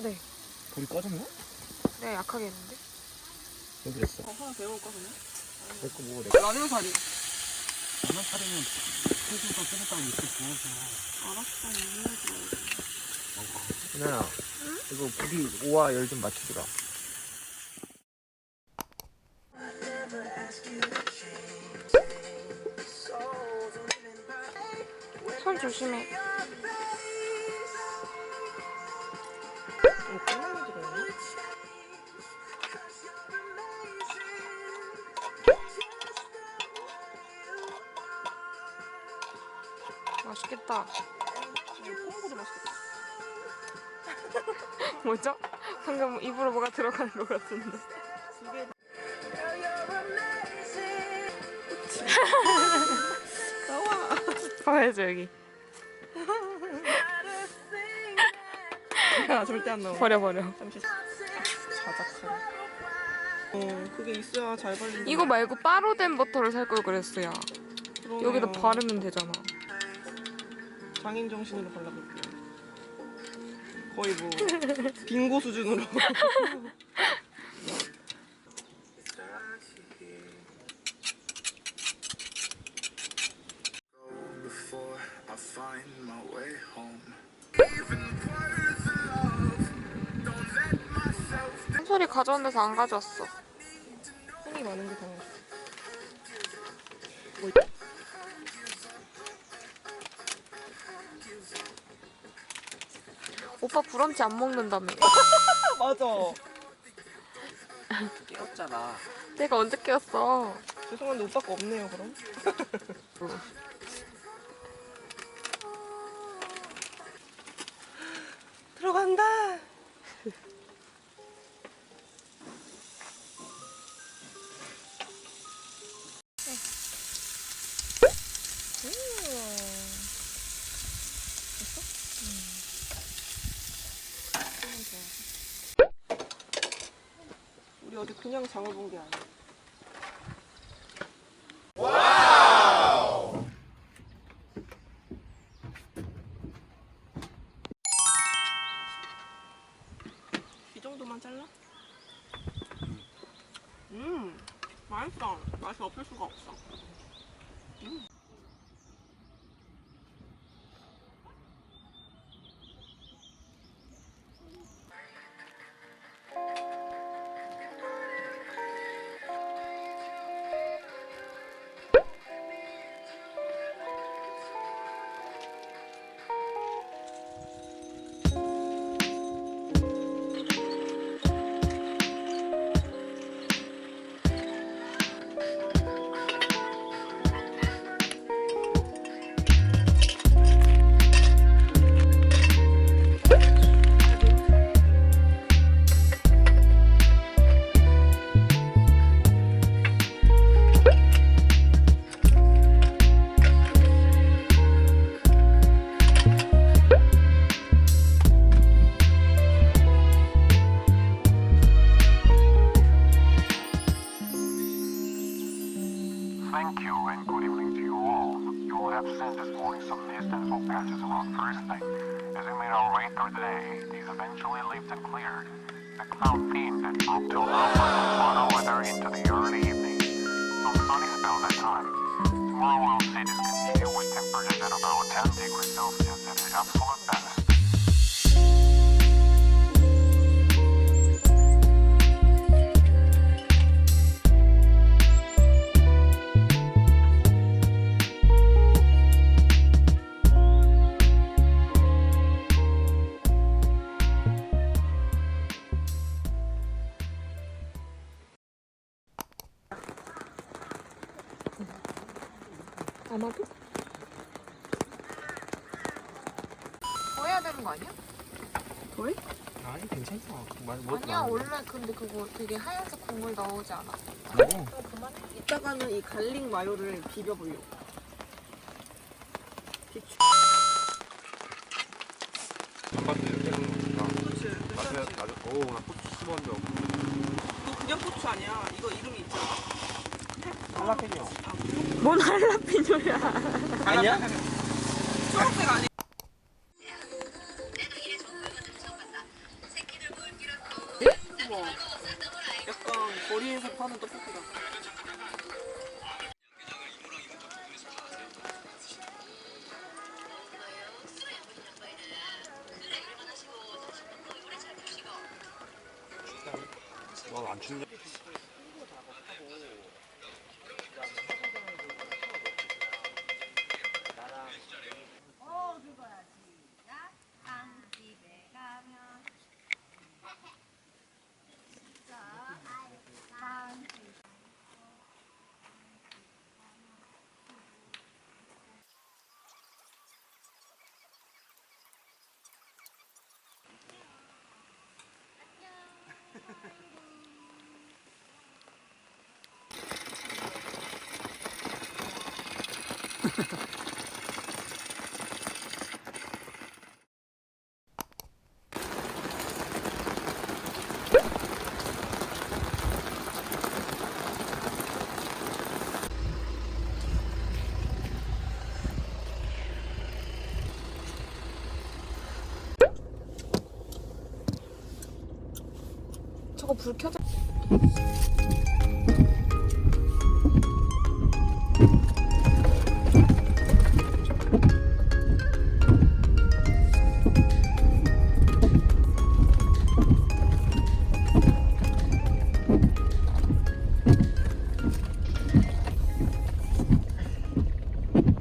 아, 네. 불이 꺼졌나? 네, 약하게 했는데. 왜 그랬어? 하나 배워올까 그냥? 내거 먹어 내 거 라면 사리. 하나 차리면 소주도 뜨겁다고 이렇게 부어서 알았어, 이해해줘. 은하야 이거 불이 오와 열 좀 맞춰주라 손 조심해. 맛있겠다. 콩보다 맛있겠다. 뭐죠? 방금 입으로 뭐가 들어가는 것 같은데. 나와. 봐야죠, 여기. 야, 절대 안 나와. 버려, 버려. 잠시 자작하네. 어, 그게 있어야 잘 발린다. 이거 말고 빠로 된 버터를 살 걸 그랬어요. 그러네요. 여기다 바르면 되잖아. 장인 정신으로 발라볼게요. 거의 뭐 빙고 수준으로. before I find my way home. 한솔이 가져온 데서 안 가져왔어. 손이 많은 게 당했어. 오빠 브런치 안 먹는다며. 아, 맞아. 깨웠잖아 내가 언제 깨웠어? 죄송한데 오빠 거 없네요, 그럼. 들어간다. 어디 그냥 장을 본게 아니야. 이 정도만 잘라? 음, 맛있어. 맛이 없을 수가 없어. 음. Have seen this morning some mist and smoke patches around Thursday. As we made our way through the day, these eventually lifted and cleared. The cloud theme that broke till now was from water weather into the early evening. Some sunny spells at times. Tomorrow we'll see this continue with 아마도? 더 해야 되는 거 아니야? 더해? 아니 괜찮다 많이 뭐 아니야, 원래 근데 그거 되게 하얀색 국물 나오지 않아? 뭐 이따가는 이 갈릭 마요를 비벼보려고. 비추. 아빠도 이렇게 하는 거구나 그렇지. 맛에 괜찮지. 나도 오나 고추 씹었는데 없고 이거 그냥 고추 아니야. 이거 이름이 있잖아. 할라페뇨 뭔 할라피뇨야 아니야? 초록색 아니야 약간 거리에서 파는 떡볶이다 와안 춥냐? 저거 불 켜져.